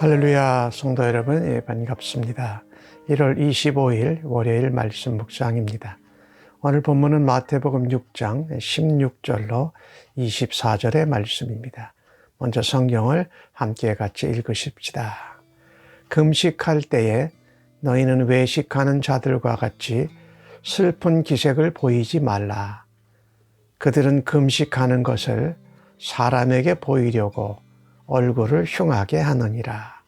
할렐루야 성도 여러분 예, 반갑습니다. 1월 25일 월요일 말씀 묵상입니다. 오늘 본문은 마태복음 6장 16절로 24절의 말씀입니다. 먼저 성경을 함께 같이 읽으십시다. 금식할 때에 너희는 외식하는 자들과 같이 슬픈 기색을 보이지 말라. 그들은 금식하는 것을 사람에게 보이려고 얼굴을 흉하게 하느니라.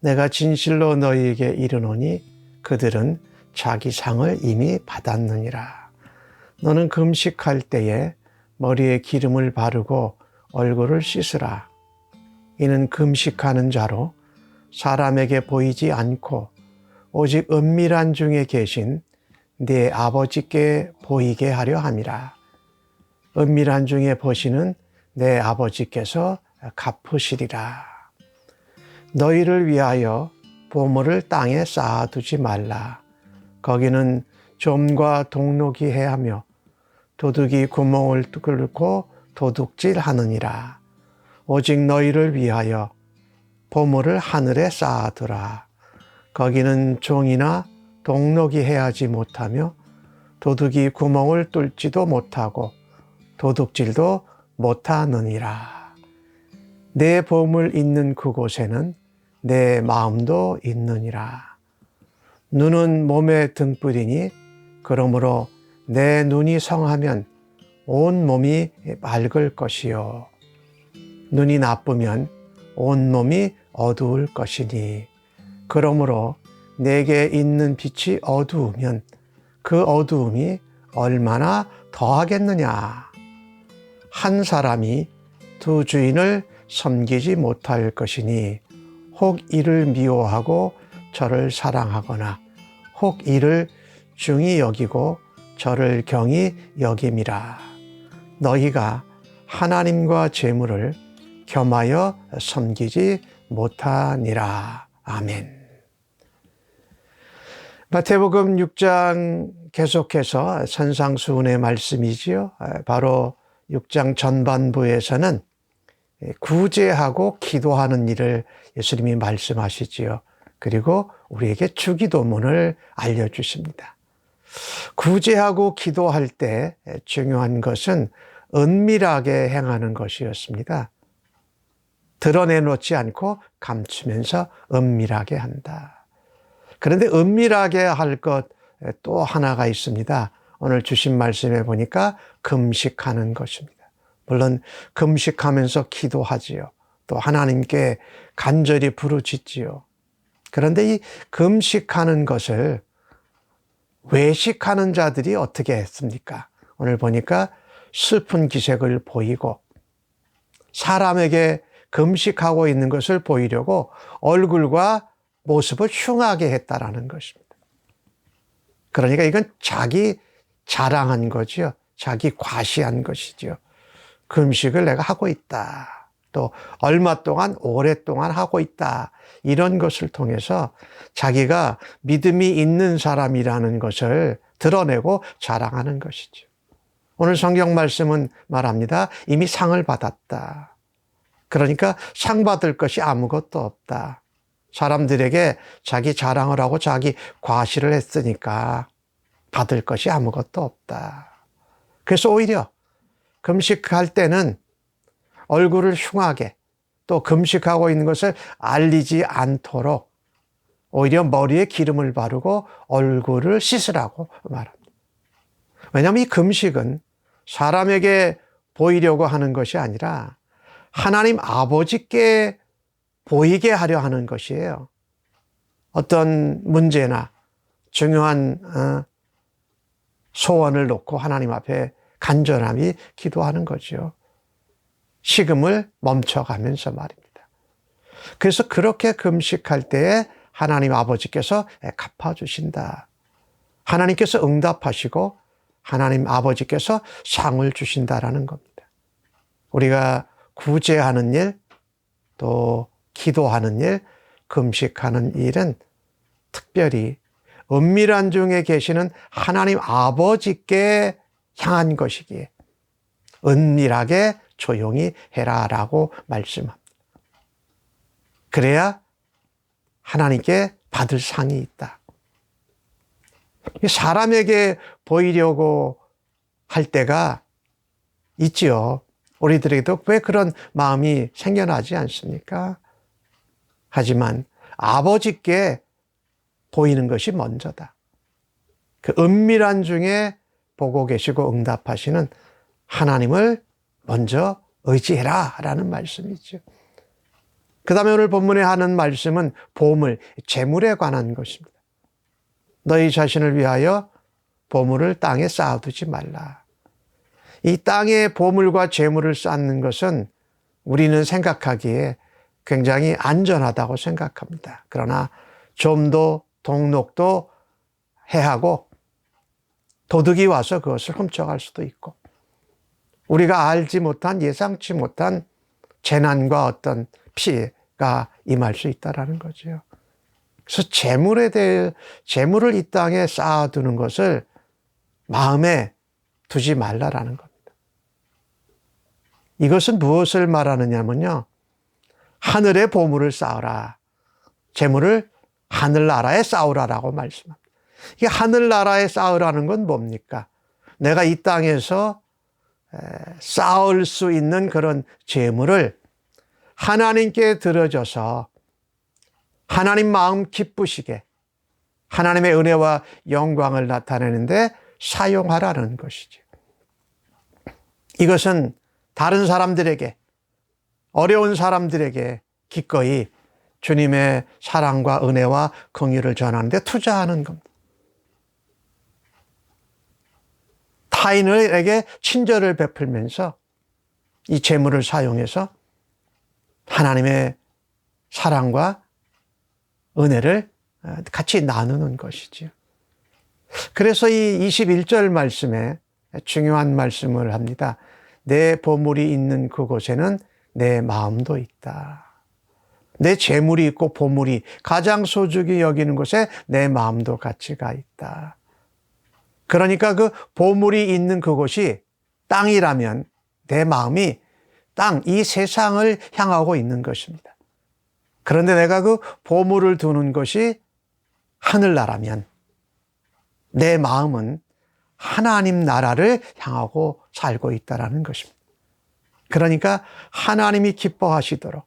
내가 진실로 너희에게 이르노니 그들은 자기 상을 이미 받았느니라. 너는 금식할 때에 머리에 기름을 바르고 얼굴을 씻으라. 이는 금식하는 자로 사람에게 보이지 않고 오직 은밀한 중에 계신 네 아버지께 보이게 하려 함이라. 은밀한 중에 보시는 내 아버지께서 갚으시리라. 너희를 위하여 보물을 땅에 쌓아두지 말라. 거기는 좀과 동록이 해하며 도둑이 구멍을 뚫고 도둑질 하느니라. 오직 너희를 위하여 보물을 하늘에 쌓아두라. 거기는 종이나 동록이 해하지 못하며 도둑이 구멍을 뚫지도 못하고 도둑질도 못하느니라. 내 보물 있는 그곳에는 내 마음도 있느니라. 눈은 몸의 등불이니 그러므로 내 눈이 성하면 온 몸이 맑을 것이요. 눈이 나쁘면 온 몸이 어두울 것이니 그러므로 내게 있는 빛이 어두우면 그 어두움이 얼마나 더하겠느냐. 한 사람이 두 주인을 섬기지 못할 것이니 혹 이를 미워하고 저를 사랑하거나 혹 이를 중히 여기고 저를 경히 여김이라. 너희가 하나님과 재물을 겸하여 섬기지 못하니라. 아멘. 마태복음 6장 계속해서 선상수훈의 말씀이지요. 바로 6장 전반부에서는 구제하고 기도하는 일을 예수님이 말씀하시지요. 그리고 우리에게 주기도문을 알려주십니다. 구제하고 기도할 때 중요한 것은 은밀하게 행하는 것이었습니다. 드러내놓지 않고 감추면서 은밀하게 한다. 그런데 은밀하게 할 것 또 하나가 있습니다. 오늘 주신 말씀에 보니까 금식하는 것입니다. 물론 금식하면서 기도하지요. 또 하나님께 간절히 부르짖지요. 그런데 이 금식하는 것을 외식하는 자들이 어떻게 했습니까? 오늘 보니까 슬픈 기색을 보이고 사람에게 금식하고 있는 것을 보이려고 얼굴과 모습을 흉하게 했다라는 것입니다. 그러니까 이건 자기 자랑한 거지요. 자기 과시한 것이죠. 금식을 내가 하고 있다. 또 얼마 동안 오랫동안 하고 있다. 이런 것을 통해서 자기가 믿음이 있는 사람이라는 것을 드러내고 자랑하는 것이죠. 오늘 성경 말씀은 말합니다. 이미 상을 받았다. 그러니까 상 받을 것이 아무것도 없다. 사람들에게 자기 자랑을 하고 자기 과시를 했으니까 받을 것이 아무것도 없다. 그래서 오히려 금식할 때는 얼굴을 흉하게 또 금식하고 있는 것을 알리지 않도록 오히려 머리에 기름을 바르고 얼굴을 씻으라고 말합니다. 왜냐하면 이 금식은 사람에게 보이려고 하는 것이 아니라 하나님 아버지께 보이게 하려 하는 것이에요. 어떤 문제나 중요한 어, 소원을 놓고 하나님 앞에 간절함이 기도하는 거죠. 식음을 멈춰가면서 말입니다. 그래서 그렇게 금식할 때에 하나님 아버지께서 갚아주신다. 하나님께서 응답하시고 하나님 아버지께서 상을 주신다라는 겁니다. 우리가 구제하는 일, 또 기도하는 일, 금식하는 일은 특별히 은밀한 중에 계시는 하나님 아버지께 향한 것이기에 은밀하게 조용히 해라라고 말씀합니다. 그래야 하나님께 받을 상이 있다. 사람에게 보이려고 할 때가 있지요. 우리들에게도 왜 그런 마음이 생겨나지 않습니까? 하지만 아버지께 보이는 것이 먼저다. 그 은밀한 중에 보고 계시고 응답하시는 하나님을 먼저 의지해라 라는 말씀이죠. 그 다음에 오늘 본문에 하는 말씀은 보물, 재물에 관한 것입니다. 너희 자신을 위하여 보물을 땅에 쌓아두지 말라. 이 땅에 보물과 재물을 쌓는 것은 우리는 생각하기에 굉장히 안전하다고 생각합니다. 그러나 좀도 동록도 해하고 도둑이 와서 그것을 훔쳐갈 수도 있고 우리가 알지 못한 예상치 못한 재난과 어떤 피해가 임할 수 있다라는 거죠. 그래서 재물에 대해 재물을 이 땅에 쌓아두는 것을 마음에 두지 말라라는 겁니다. 이것은 무엇을 말하느냐면요. 하늘의 보물을 쌓으라. 재물을 하늘나라에 쌓으라라고 말씀합니다. 이 하늘나라에 쌓으라는 건 뭡니까? 내가 이 땅에서 쌓을 수 있는 그런 재물을 하나님께 들어줘서 하나님 마음 기쁘시게 하나님의 은혜와 영광을 나타내는데 사용하라는 것이죠. 이것은 다른 사람들에게 어려운 사람들에게 기꺼이 주님의 사랑과 은혜와 긍휼을 전하는데 투자하는 겁니다. 타인에게 친절을 베풀면서 이 재물을 사용해서 하나님의 사랑과 은혜를 같이 나누는 것이지요. 그래서 이 21절 말씀에 중요한 말씀을 합니다. 내 보물이 있는 그곳에는 내 마음도 있다. 내 재물이 있고 보물이 가장 소중히 여기는 곳에 내 마음도 가치가 있다. 그러니까 그 보물이 있는 그곳이 땅이라면 내 마음이 땅, 이 세상을 향하고 있는 것입니다. 그런데 내가 그 보물을 두는 것이 하늘나라면 내 마음은 하나님 나라를 향하고 살고 있다라는 것입니다. 그러니까 하나님이 기뻐하시도록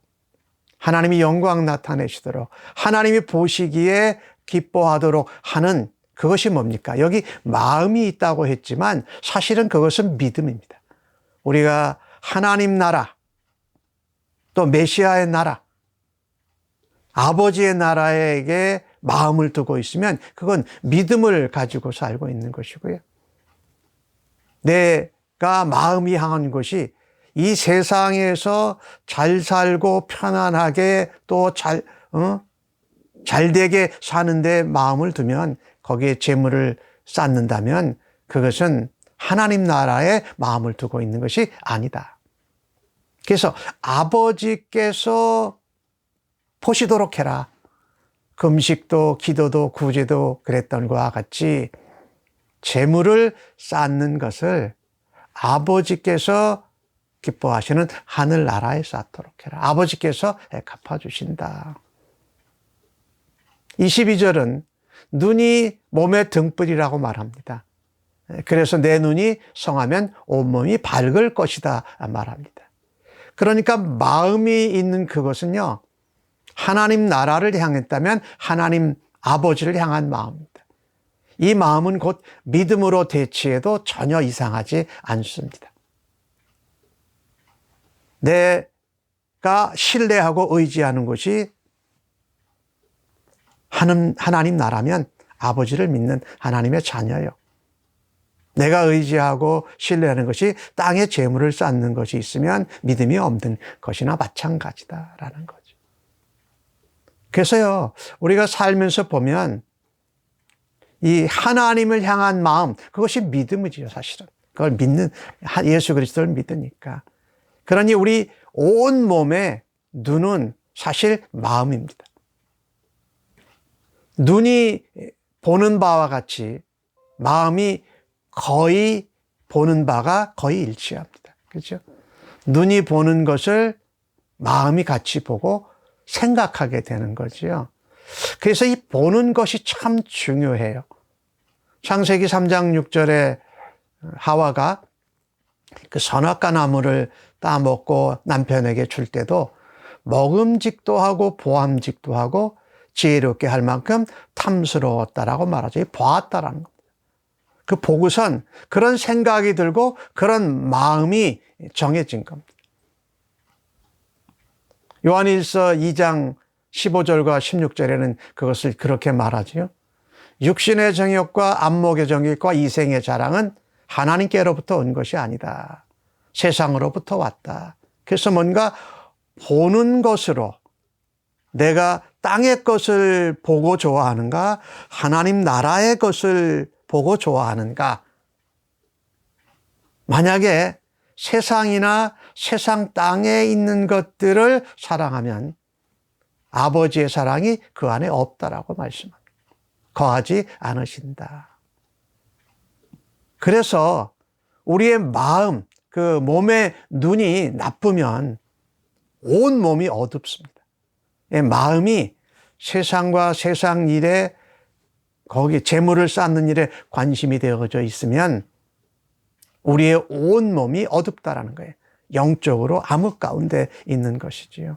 하나님이 영광 나타내시도록 하나님이 보시기에 기뻐하도록 하는 그것이 뭡니까? 여기 마음이 있다고 했지만 사실은 그것은 믿음입니다. 우리가 하나님 나라 또 메시아의 나라 아버지의 나라에게 마음을 두고 있으면 그건 믿음을 가지고 살고 있는 것이고요. 내가 마음이 향한 것이 이 세상에서 잘 살고 편안하게 또 잘, 어? 잘 되게 사는데 마음을 두면 거기에 재물을 쌓는다면 그것은 하나님 나라에 마음을 두고 있는 것이 아니다. 그래서 아버지께서 보시도록 해라. 금식도 기도도 구제도 그랬던 것과 같이 재물을 쌓는 것을 아버지께서 기뻐하시는 하늘나라에 쌓도록 해라. 아버지께서 갚아주신다. 22절은 눈이 몸의 등불이라고 말합니다. 그래서 내 눈이 성하면 온몸이 밝을 것이다 말합니다. 그러니까 마음이 있는 그것은요, 하나님 나라를 향했다면 하나님 아버지를 향한 마음입니다. 이 마음은 곧 믿음으로 대치해도 전혀 이상하지 않습니다. 내가 신뢰하고 의지하는 것이 하나님 나라면 아버지를 믿는 하나님의 자녀요. 내가 의지하고 신뢰하는 것이 땅에 재물을 쌓는 것이 있으면 믿음이 없는 것이나 마찬가지다라는 거죠. 그래서요, 우리가 살면서 보면 이 하나님을 향한 마음, 그것이 믿음이지요, 사실은. 그걸 믿는, 예수 그리스도를 믿으니까. 그러니 우리 온 몸의 눈은 사실 마음입니다. 눈이 보는 바와 같이 마음이 거의 보는 바가 거의 일치합니다. 그렇죠? 눈이 보는 것을 마음이 같이 보고 생각하게 되는 거지요. 그래서 이 보는 것이 참 중요해요. 창세기 3장 6절에 하와가 그 선악과 나무를 따먹고 남편에게 줄 때도 먹음직도 하고 보암직도 하고 지혜롭게 할 만큼 탐스러웠다라고 말하죠. 보았다라는 겁니다. 그 보고선 그런 생각이 들고 그런 마음이 정해진 겁니다. 요한일서 2장 15절과 16절에는 그것을 그렇게 말하지요. 육신의 정욕과 안목의 정욕과 이생의 자랑은 하나님께로부터 온 것이 아니다. 세상으로부터 왔다. 그래서 뭔가 보는 것으로 내가 땅의 것을 보고 좋아하는가? 하나님 나라의 것을 보고 좋아하는가? 만약에 세상이나 세상 땅에 있는 것들을 사랑하면 아버지의 사랑이 그 안에 없다라고 말씀합니다. 거하지 않으신다. 그래서 우리의 마음, 그 몸의 눈이 나쁘면 온 몸이 어둡습니다. 예, 마음이 세상과 세상 일에 거기 재물을 쌓는 일에 관심이 되어져 있으면 우리의 온 몸이 어둡다라는 거예요. 영적으로 암흑 가운데 있는 것이지요.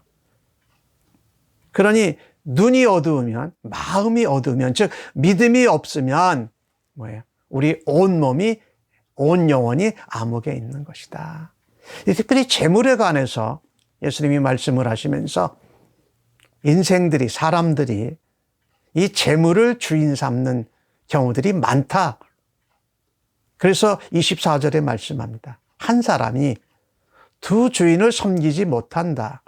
그러니 눈이 어두우면 마음이 어두우면 즉 믿음이 없으면 뭐예요? 우리 온 몸이 온 영혼이 암흑에 있는 것이다. 특별히 재물에 관해서 예수님이 말씀을 하시면서 인생들이 사람들이 이 재물을 주인 삼는 경우들이 많다. 그래서 24절에 말씀합니다. 한 사람이 두 주인을 섬기지 못한다.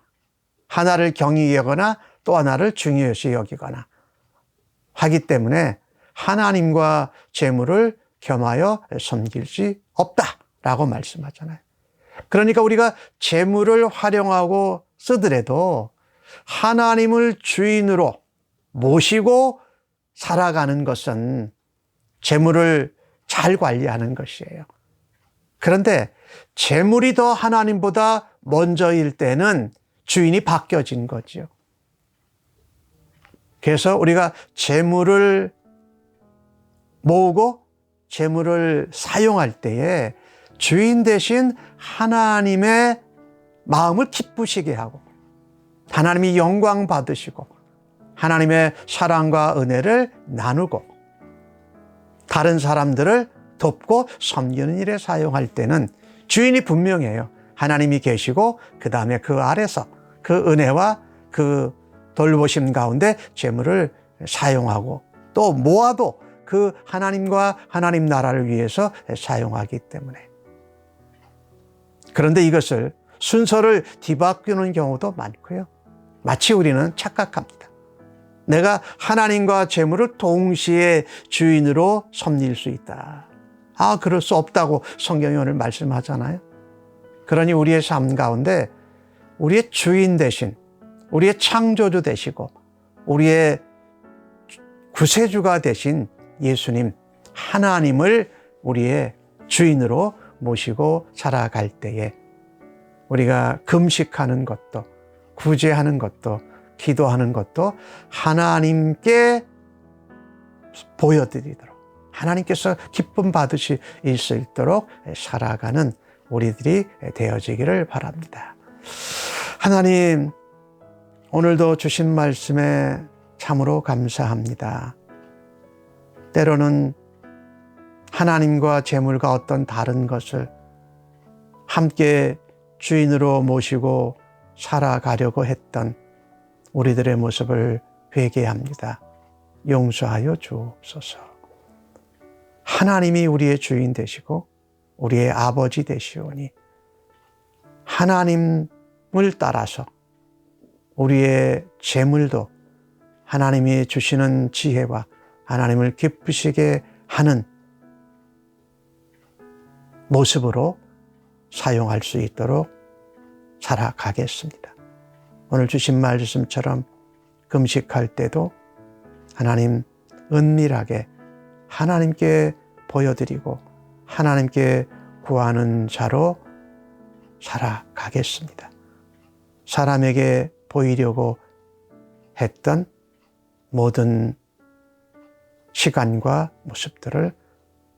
하나를 경히 여거나 또 하나를 중요시 여기거나 하기 때문에 하나님과 재물을 겸하여 섬길 수 없다 라고 말씀하잖아요. 그러니까 우리가 재물을 활용하고 쓰더라도 하나님을 주인으로 모시고 살아가는 것은 재물을 잘 관리하는 것이에요. 그런데 재물이 더 하나님보다 먼저일 때는 주인이 바뀌어진 거죠. 그래서 우리가 재물을 모으고 재물을 사용할 때에 주인 대신 하나님의 마음을 기쁘시게 하고 하나님이 영광 받으시고 하나님의 사랑과 은혜를 나누고 다른 사람들을 돕고 섬기는 일에 사용할 때는 주인이 분명해요. 하나님이 계시고 그 다음에 그 아래서 그 은혜와 그 돌보심 가운데 재물을 사용하고 또 모아도 그 하나님과 하나님 나라를 위해서 사용하기 때문에 그런데 이것을 순서를 뒤바꾸는 경우도 많고요. 마치 우리는 착각합니다. 내가 하나님과 재물을 동시에 주인으로 섬길 수 있다. 아, 그럴 수 없다고 성경이 오늘 말씀하잖아요. 그러니 우리의 삶 가운데 우리의 주인 대신, 우리의 창조주 되시고, 우리의 구세주가 되신 예수님, 하나님을 우리의 주인으로 모시고 살아갈 때에 우리가 금식하는 것도 구제하는 것도 기도하는 것도 하나님께 보여드리도록 하나님께서 기쁨 받으실 수 있도록 살아가는 우리들이 되어지기를 바랍니다. 하나님, 오늘도 주신 말씀에 참으로 감사합니다. 때로는 하나님과 재물과 어떤 다른 것을 함께 주인으로 모시고 살아가려고 했던 우리들의 모습을 회개합니다. 용서하여 주옵소서. 하나님이 우리의 주인 되시고 우리의 아버지 되시오니 하나님을 따라서 우리의 재물도 하나님이 주시는 지혜와 하나님을 기쁘시게 하는 모습으로 사용할 수 있도록 살아가겠습니다. 오늘 주신 말씀처럼 금식할 때도 하나님 은밀하게 하나님께 보여드리고 하나님께 구하는 자로 살아가겠습니다. 사람에게 보이려고 했던 모든 시간과 모습들을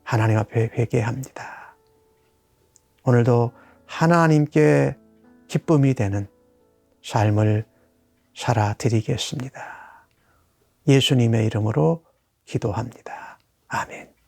하나님 앞에 회개합니다. 오늘도 하나님께 기쁨이 되는 삶을 살아드리겠습니다. 예수님의 이름으로 기도합니다. 아멘.